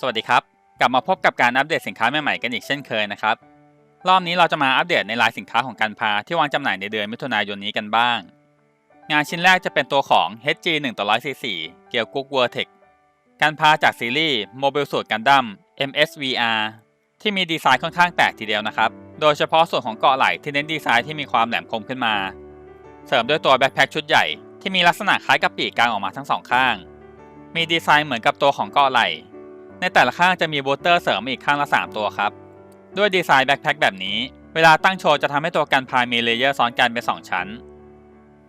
สวัสดีครับ กลับมาพบกับการอัปเดตสินค้าใหม่ๆกันอีกเช่นเคยนะครับ รอบนี้เราจะมาอัปเดตในรายสินค้าของการพาที่วางจำหน่ายในเดือนมิถุนายนนี้กันบ้าง งานชิ้นแรกจะเป็นตัวของ HG 1ต่อ144เกียวกุ๊กเวอร์เทคการพาจากซีรีส์ Mobile Suit Gundam MSVR ที่มีดีไซน์ค่อนข้างแปลกทีเดียวนะครับ โดยเฉพาะส่วนของเกาะไหล่ที่เน้นดีไซน์ที่มีความแหลมคมขึ้นมา เสริมด้วยตัวแบ็คแพคชุดใหญ่ที่มีลักษณะคล้ายกับปีกกลางออกมาทั้งสองข้าง มีดีไซน์เหมือนกับตัวของเกาะไหล่ ในแต่ละข้างจะมีบูสเตอร์เสริมอีกข้างละ 3 ตัวครับ ด้วยดีไซน์แบ็คแพคแบบนี้ เวลาตั้งโชว์จะทำให้ตัวกันพายมีเลเยอร์ซ้อนกันเป็น 2 ชั้น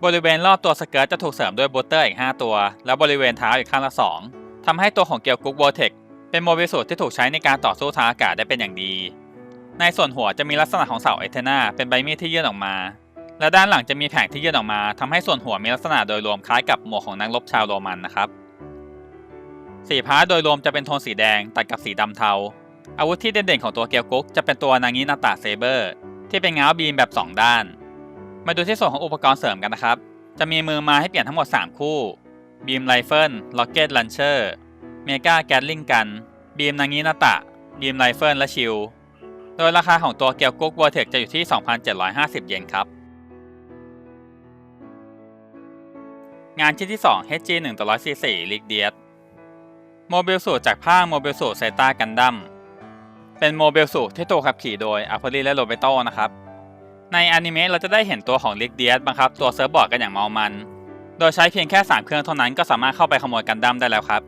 บริเวณรอบตัวสเกิร์ตจะถูกเสริมด้วยบูสเตอร์อีก 5 ตัว แล้วบริเวณเท้าอีกข้างละ 2ทำให้ตัวของเกียวกุ๊กโบเทคเป็นโมบิลสูตรที่ถูกใช้ในการต่อสู้ทางอากาศได้เป็นอย่างดี ในส่วนหัวจะมีลักษณะของเสาเอเทนาเป็นใบมีดที่ยื่นออกมา และด้านหลังจะมีแผงที่ยื่นออกมาทำให้ส่วนหัวมีลักษณะโดยรวมคล้ายกับหมวกของนักรบชาวโรมันนะครับ สีพาร์ทโดยรวมจะเป็นโทนสีแดงตัดกับสีดำเทา อาวุธที่เด่นๆของตัวเกียวกุ๊กจะเป็นตัวนางินาตาเซเบอร์ ที่เป็นง้าวบีมแบบ 2 ด้าน มาดูที่ส่วนของอุปกรณ์เสริมกันนะครับ จะมีมือมาให้เปลี่ยนทั้งหมด 3 คู่ บีมไรเฟิลล็อกเก็ตลันเชอร์เมกาแกลลิงกัน บีมนางินาตะ บีมไรเฟิลและชิลโดยราคาของตัวเกียวกุ๊กวอเทคจะอยู่ที่ 2,750 เยนครับ งานชิ้นที่ 2 HG 1ต่อ144ลิกเดียส โมบิลสูตรจากภาคโมบิลสูตรไซต้ากันดั้มเป็นโมบิลสูตรที่ถูกขับขี่โดยอัพลีและโรเบโตนะครับ ในอนิเมะเราจะได้เห็นตัวของลิกเดียสบังคับตัวเซิร์ฟบอร์ดกันอย่างเมามัน โดยใช้เพียงแค่ 3 เครื่องเท่านั้นก็สามารถเข้าไปขโมยกันดั้มได้แล้วครับ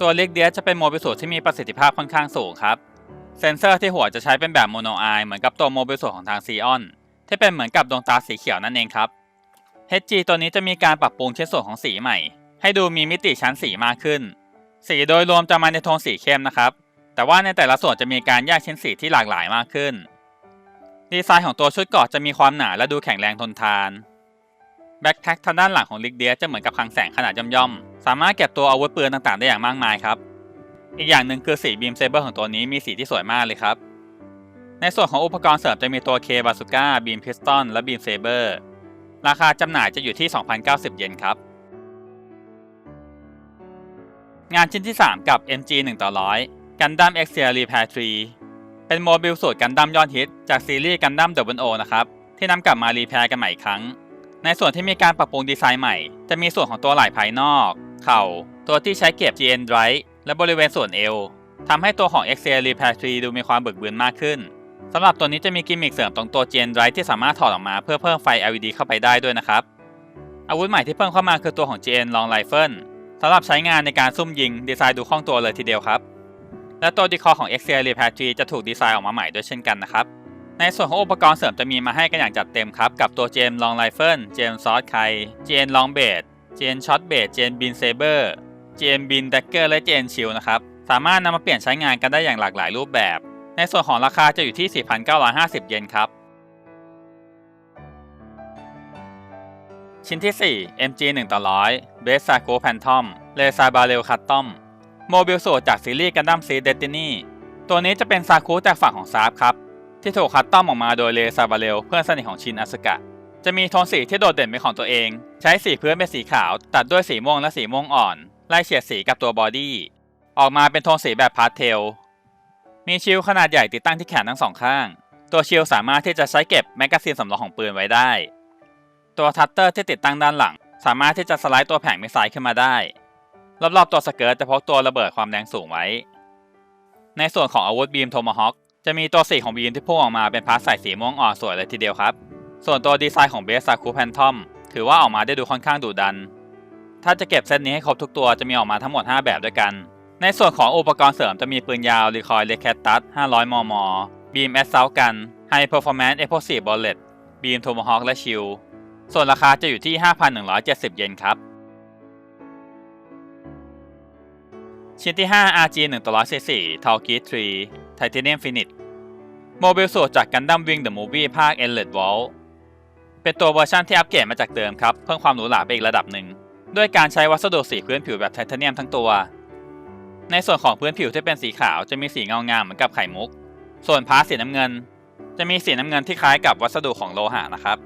ตัวลิกเดียสจะเป็นโมบิลสูตรที่มีประสิทธิภาพค่อนข้างสูงครับเซนเซอร์ที่หัวจะใช้เป็นแบบโมโนไอเหมือนกับตัวโมบิลสูตรของทางซีออนที่เป็นเหมือนกับดวงตาสีเขียวนั่นเองครับ HG ตัวนี้จะมีการปรับปรุงชิ้นส่วนของสีใหม่ ให้ดูมีมิติชั้นสีมากขึ้น สีโดยรวมจะมาในโทนสีเข้มนะครับ แต่ว่าในแต่ละส่วนจะมีการแยกชิ้นสีที่หลากหลายมากขึ้น ดีไซน์ของตัวชุดเกาะจะมีความหนาและดูแข็งแรงทนทานแบ็คแท็กทางด้านหลังของลิกเดียจะเหมือนกับคลังแสงขนาดย่อมๆ สามารถเก็บตัวอาวุธปืนต่างๆ ได้อย่างมากมายครับ อีกอย่างหนึ่งคือสีบีมเซเบอร์ของตัวนี้มีสีที่สวยมากเลยครับ ในส่วนของอุปกรณ์เสริมจะมีตัวเคบาสุก้าบีมพิสตอนและบีมเซเบอร์ราคาจำหน่ายจะอยู่ที่ 2,090 เยนครับ งานชิ้นที่ 3 กับ MG 1ต่อ100 Gundam X Series Repair 3 เป็นโมบิลสูตรกันดั้มยอดฮิตจากซีรีส์กันดั้ม o นะครับ ที่นำกลับมารีแพร์กันใหม่อีกครั้ง ในส่วนที่มีการปรับปรุงดีไซน์ใหม่ จะมีส่วนของตัวไหล่ภายนอก เข่า ตัวที่ใช้เก็บ GN Drive และบริเวณส่วนเอวทำให้ตัวของ X Series Repair 3ดูมีความบึกบืนมากขึ้นสำหรับตัวนี้จะมีกิมมิคเสริมตรงตัว GN Drive ที่สามารถถอดออกมาเพื่อเพิ่มไฟ LED เข้าไปได้ด้วยนะครับอาวุธใหม่ที่เพิ่มเข้ามาคือตัวของ GN Long Rifle สำหรับใช้งานในการซุ่มยิงดีไซน์ดูคล่องตัวเลยทีเดียวครับ และตัวดีคอของ x อ r Repair 3จะถูกดีไซน์ออกมาใหม่ด้วยเช่นกันนะครับ ในส่วนของอุปกรณ์เสริมจะมีมาให้กันอย่างจัดเต็มครับ กับตัว GN Long Rifle GN Sword Kai GN Long Blade GN Short Blade GN Beam Saber GN Beam Dagger และ GN Shield นะครับ สามารถนำมาเปลี่ยนใช้งานกันได้อย่างหลากหลายรูปแบบ ในส่วนของราคาจะอยู่ที่ 4,950 เยนครับชิ้นที่ 4 MG 1ต่อ100 b e s s a g o Phantom เลซาบาเรลคัตตอมโมบิลสูตรจากซีรีส์กันดั้มซีเดตินีตัวนี้จะเป็นซาคุจากฝั่งของซาร์ฟครับ ที่ถูกคัตตอมออกมาโดยเลซาบาเรลเพื่อนสนิทของชินอาสกะ จะมีโทนสีที่โดดเด่นเป็นของตัวเอง ใช้สีพื้นเป็นสีขาว ตัดด้วยสีม่วงและสีม่วงอ่อน ไล่เฉียดสีกับตัวบอดี้ ออกมาเป็นโทนสีแบบพาสเทล มีชิลขนาดใหญ่ติดตั้งที่แขนทั้งสองข้าง ตัวชิลสามารถที่จะใช้เก็บแมกกาซีนสำรองของปืนไว้ได้ ตัวทัตเตอร์ที่ติดตั้งด้านหลัง สามารถที่จะสไลด์ตัวแผงมิสไซล์ขึ้นมาได้ รอบๆตัวสเกิร์ตจะพกตัวระเบิดความแรงสูงไว้ ในส่วนของอาวุธบีมโทมาฮอคจะมีตัวสีของบีมที่พุ่งออกมาเป็นพาร์ทใส่สีม่วงอ่อนสวยเลยทีเดียวครับ ส่วนตัวดีไซน์ของเบสซาคูแพนทอมถือว่าออกมาได้ดูค่อนข้างดุดัน ถ้าจะเก็บเซตนี้ให้ครบทุกตัวจะมีออกมาทั้งหมด 5 แบบด้วยกัน ในส่วนของอุปกรณ์เสริมจะมีปืนยาวรีคอยเลคแคตตัส 500 มม บีมแอสเซลกันไฮเพอร์ฟอร์แมนซ์เอ p พ o ซีบอลเลตบีมโทมฮอคและชิล ส่วนราคาจะอยู่ที่ 5,170 เยนครับ ชิ้นที่ 5 RG 1ต่อ144 t a l k i 3 Titanium Finish โมบิลสูตรจากกันดั้มวิงเดอะมูฟวี่ภาค e n l e t Wall เป็นตัวเวอร์ชันที่อัปเกรดมาจากเดิมครับ เพิ่มความหรูหราไปอีกระดับหนึ่ง ด้วยการใช้วัสดุสีพื้นผิวแบบไทเทเนียมทั้งตัว ในส่วนของพื้นผิวที่เป็นสีขาวจะมีสีเงางามเหมือนกับไข่มุก ส่วนพาร์ทสีน้ำเงิน จะมีสีน้ำเงินที่คล้ายกับวัสดุของโลหะนะครับ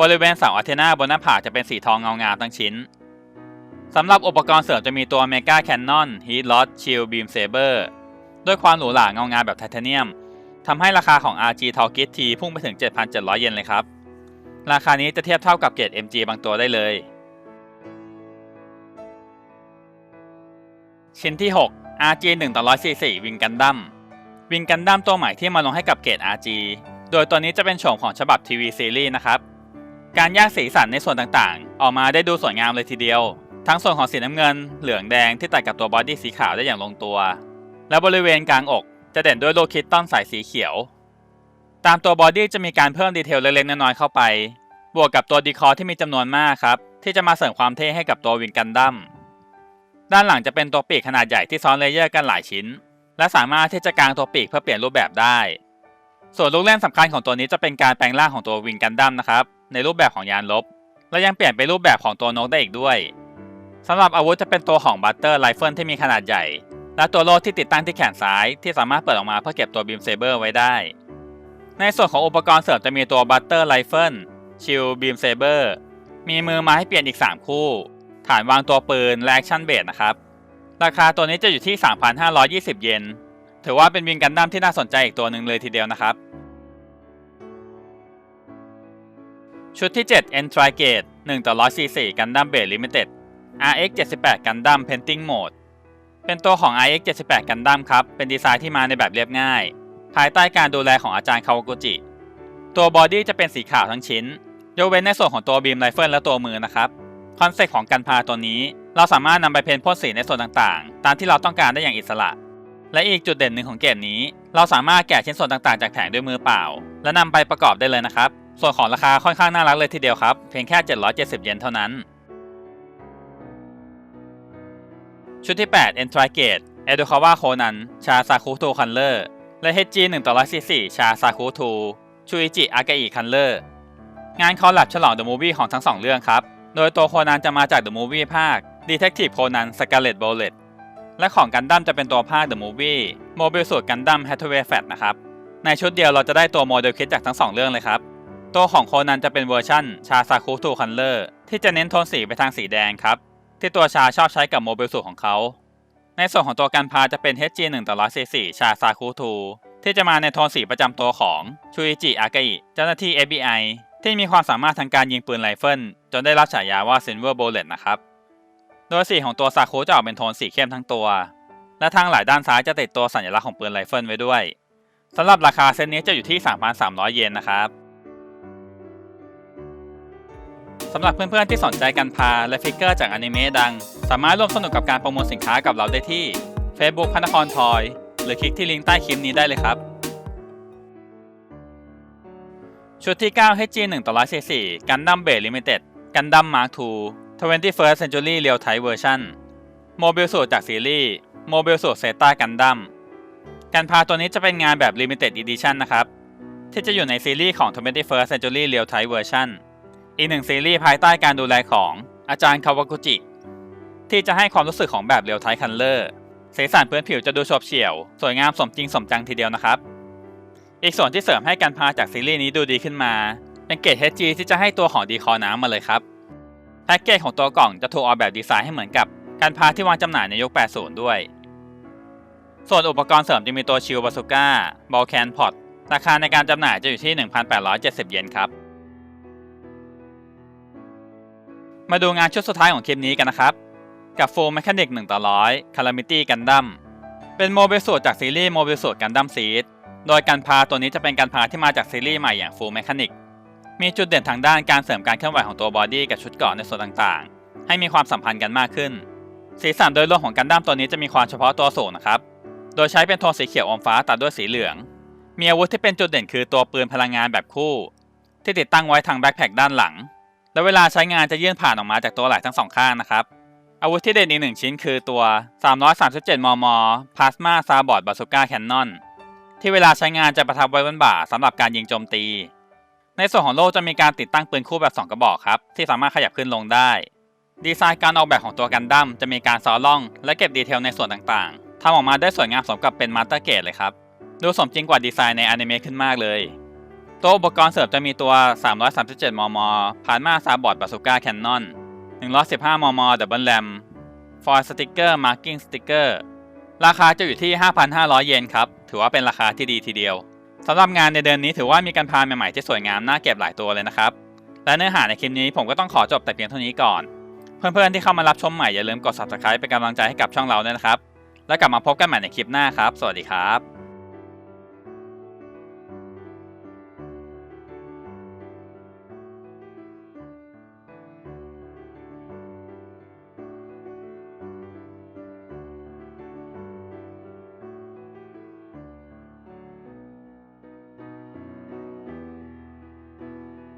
บริเวณเสาอะเทนาบนหน้าผากจะเป็นสีทองเงางามทั้งชิ้น สำหรับอุปกรณ์เสริมจะมีตัว Mega Cannon Heat Rod Shield Beam Saber ด้วยความหรูหราเงางามแบบไทเทเนียมทำให้ราคาของ RG t a l k i t T พุ่งไปถึง 7,700 เยนเลยครับ ราคานี้จะเทียบเท่ากับเกรด MG บางตัวได้เลย ชิ้นที่ 6 RG 1ต่อ144วิงกันดั้มวิงกันดั้มตัวใหม่ที่มาลงให้กับเกรด RG โดยตัวนี้จะเป็นโฉมของฉบับทีวีซีรีส์นะครับ การแยกสีสันในส่วนต่างๆ ออกมาได้ดูสวยงามเลยทีเดียว ทั้งส่วนของสีน้ำเงิน เหลืองแดงที่ตัดกับตัวบอดี้สีขาวได้อย่างลงตัว และบริเวณกลางอกจะเด่นด้วยโลคิตตันสายสีเขียว ตามตัวบอดี้จะมีการเพิ่มดีเทลเล็กๆน้อยๆเข้าไป บวกกับตัวดีคอร์ที่มีจำนวนมากครับ ที่จะมาเสริมความเท่ให้กับตัววิงกันดั้มด้านหลังจะเป็นตัวปีกขนาดใหญ่ที่ซ้อนเลเยอร์กันหลายชิ้น และสามารถที่จะกางตัวปีกเพื่อเปลี่ยนรูปแบบได้ ส่วนลูกเล่นสำคัญของตัวนี้จะเป็นการแปลงร่างของตัววิงกันดั้มนะครับ ในรูปแบบของยานลบ และยังเปลี่ยนเป็นรูปแบบของตัวนกได้อีกด้วยสำหรับอาวุธจะเป็นตัวของบัตเตอร์ไรเฟิลที่มีขนาดใหญ่ และตัวโล่ที่ติดตั้งที่แขนซ้าย ที่สามารถเปิดออกมาเพื่อเก็บตัวบีมเซเบอร์ไว้ได้ ในส่วนของอุปกรณ์เสริมจะมีตัวบัตเตอร์ไรเฟิลชิลบีมเซเบอร์มีมือมาให้เปลี่ยนอีก 3 คู่ ฐานวางตัวปืนและแอคชั่นเบสนะครับราคาตัวนี้จะอยู่ที่ 3,520 เยน ถือว่าเป็นวิงกันดั้มที่น่าสนใจอีกตัวหนึ่งเลยทีเดียวนะครับ ชุดที่ 7 e n t r i g a t e 1ต่อ144กันดั้มเบสลิมิเต็ด RX 78กันดั้ม Painting Mode เป็นตัวของ RX 78กันดั้มครับ เป็นดีไซน์ที่มาในแบบเรียบง่าย ภายใต้การดูแลของอาจารย์คาวากุจิ ตัวบอดี้จะเป็นสีขาวทั้งชิ้น ยกเว้นในส่วนของตัวบีมไรเฟิลและตัวมือนะครับ คอนเซ็ปต์ของกันพาตัวนี้ เราสามารถนำไปเพ้นพ่นสีในส่วนต่างๆ ตามที่เราต้องการได้อย่างอิสระ และอีกจุดเด่นหนึ่งของเกมนี้ เราสามารถแกะชิ้นส่วนต่างๆ จากแผงด้วยมือเปล่า และนำไปประกอบได้เลยนะครับ ส่วนของราคาค่อนข้างน่ารักเลยทีเดียวครับ เพียงแค่ 770 เยนเท่านั้น ชุดที่ 8 e n t r i g a t e เอ o คาวาโคนันชาซาคุโตคันเลอร์และ HG 1ต่อ144ชาซาคุทูชูอิจิอากาอิคันเลอร์งานคอลแลบฉลองเดอะมูฟวี่ของทั้งสองเรื่องครับ โดยตัวโคนันจะมาจากเดอะมูฟวี่ภาค Detective Conan Scarlet Bullet และของกันดั้มจะเป็นตัวภาค The Movie Mobile Suit Gundam Hathaway Fat นะครับ ในชุดเดียวเราจะได้ตัวโมเดลคิดจากทั้งสองเรื่องเลยครับ ตัวของโคนันจะเป็นเวอร์ชั่นชาซาคุทูคันเลอร์ที่จะเน้นโทนสีไปทางสีแดงครับ ที่ตัวชาชอบใช้กับโมบิลสูตของเขา ในส่วนของตัวกันพาจะเป็น HG 1 ต่อ144ชาซาคุทูที่จะมาในโทนสีประจำตัวของชูอิจิอากาอิเจ้าหน้าที่ FBI ที่มีความสามารถทางการยิงปืนไรเฟิลจนได้รับฉายาว่า Silver Bullet นะครับ โดยสีของตัวซาคุจะออกเป็นโทนสีเข้มทั้งตัว และทางหลายด้านซ้ายจะติดตัวสัญลักษณ์ของปืนไรเฟิลไว้ด้วยสำหรับราคาเซตนี้จะอยู่ที่ 3,300 เยนนะครับ สำหรับเพื่อนๆที่สนใจกันพาและฟิกเกอร์จากอนิเมะดัง สามารถร่วมสนุกกับการประมูลสินค้ากับเราได้ที่ Facebook พนครทอย หรือคลิกที่ลิงก์ใต้คลิปนี้ได้เลยครับ ชุดที่ 9 HG 1ต่อ144กันดั้มเบสลิมิเต็ดกันดั้มมาร์ค2 21st Century Real Type Version โมบิลสูตรจากซีรีส์โมบิลสูตรเซต้ากันดั้มการพาตัวนี้จะเป็นงานแบบ Limited Edition นะครับ ที่จะอยู่ในซีรีส์ของ 21st Century Real Type Version อีกหนึ่งซีรีส์ภายใต้การดูแลของอาจารย์คาวากุจิ ที่จะให้ความรู้สึกของแบบเรียวไทคันเลอร์สีสันพื้นผิวจะดูฉบเฉี่ยว สวยงามสมจริงสมจังทีเดียวนะครับ อีกส่วนที่เสริมให้การพาจากซีรีส์นี้ดูดีขึ้นมา เป็นเกรด HG ที่จะให้ตัวของดีคอน้ำมาเลยครับ แพ็กเกจของตัวกล่องจะถูกออกแบบดีไซน์ให้เหมือนกับการพาที่วางจำหน่ายในยุค 80 ด้วย ส่วนอุปกรณ์เสริมจะมีตัวชิลบาซูก้าบอลแคนพอตราคาในการจำหน่ายจะอยู่ที่ 1,870 เยนครับ มาดูงานชุดสุดท้ายของคลิปนี้กันนะครับ กับ Full Mechanic 1ต่อ100 Calamity Gundam เป็นโมบิลสูตรจากซีรีส์โมบิลสูตร Gundam Seed โดยการพาตัวนี้จะเป็นการพาที่มาจากซีรีส์ใหม่อย่าง Full Mechanic มีจุดเด่นทางด้านการเสริมการเคลื่อนไหวของตัวบอดี้กับชุดเกราะในส่วนต่างๆ ให้มีความสัมพันธ์กันมากขึ้น สีสันโดยรวมของกันดั้มตัวนี้จะมีความเฉพาะตัวสูงนะครับ โดยใช้เป็นโทนสีเขียวอมฟ้าตัดด้วยสีเหลือง มีอาวุธที่เป็นจุดเด่นคือตัวปืนพลังงานแบบคู่ ที่ติดตั้งไว้ทางแบ็คแพคด้านหลัง และเวลาใช้งานจะยื่นผ่านออกมาจากตัวไหล่ทั้งสองข้างนะครับอาวุธที่เด่นอีกหนึ่งชิ้นคือตัว 337 มม Plasma s a b o t Bazooka Cannon ที่เวลาใช้งานจะประทับไว้บนบ่าสำหรับการยิงโจมตี ในส่วนของโล่จะมีการติดตั้งปืนคู่แบบ 2 กระบอกครับ ที่สามารถขยับขึ้นลงได้ ดีไซน์การออกแบบของตัวกันดั้มจะมีการซ้อล่อง และเก็บดีเทลในส่วนต่างๆทำออกมาได้สวยงามสมกับเป็นมาสเตอร์เกรดเลยครับ ดูสมจริงกว่าดีไซน์ในอนิเมะขึ้นมากเลย ตัวอุปกรณ์เสริมจะมีตัว 337 มม พาร์มาซาบอดบาซูก้าแคนนอน 115 มม Double RAM Foil Sticker Marking Sticker ราคาจะอยู่ที่ 5,500 เยนครับ ถือว่าเป็นราคาที่ดีทีเดียวสำหรับงานในเดือนนี้ถือว่ามีการพาใหม่ๆที่สวยงามน่าเก็บหลายตัวเลยนะครับ และเนื้อหาในคลิปนี้ผมก็ต้องขอจบแต่เพียงเท่านี้ก่อน เพื่อนๆที่เข้ามารับชมใหม่อย่าลืมกด subscribe เป็นกำลังใจให้กับช่องเราด้วยนะครับ แล้วกลับมาพบกันใหม่ในคลิปหน้าครับ สวัสดีครับ